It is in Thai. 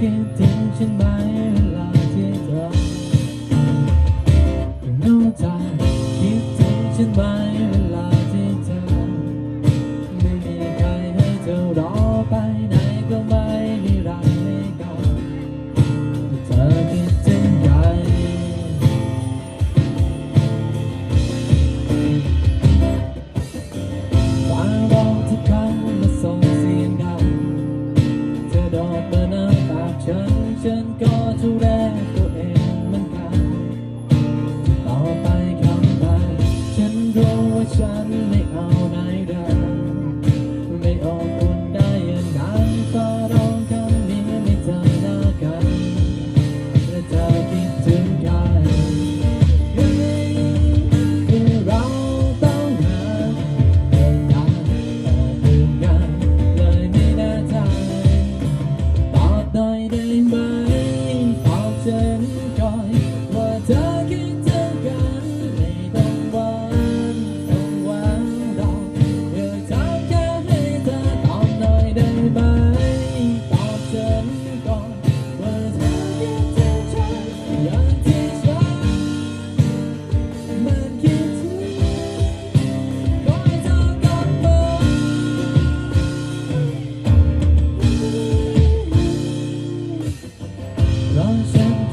คิดถึงฉันไหม ฉันฉันก็จะแรตัวเองเหมือนกันต่อไปคำไปฉันรู้ว่าฉันไม่เอา Lost and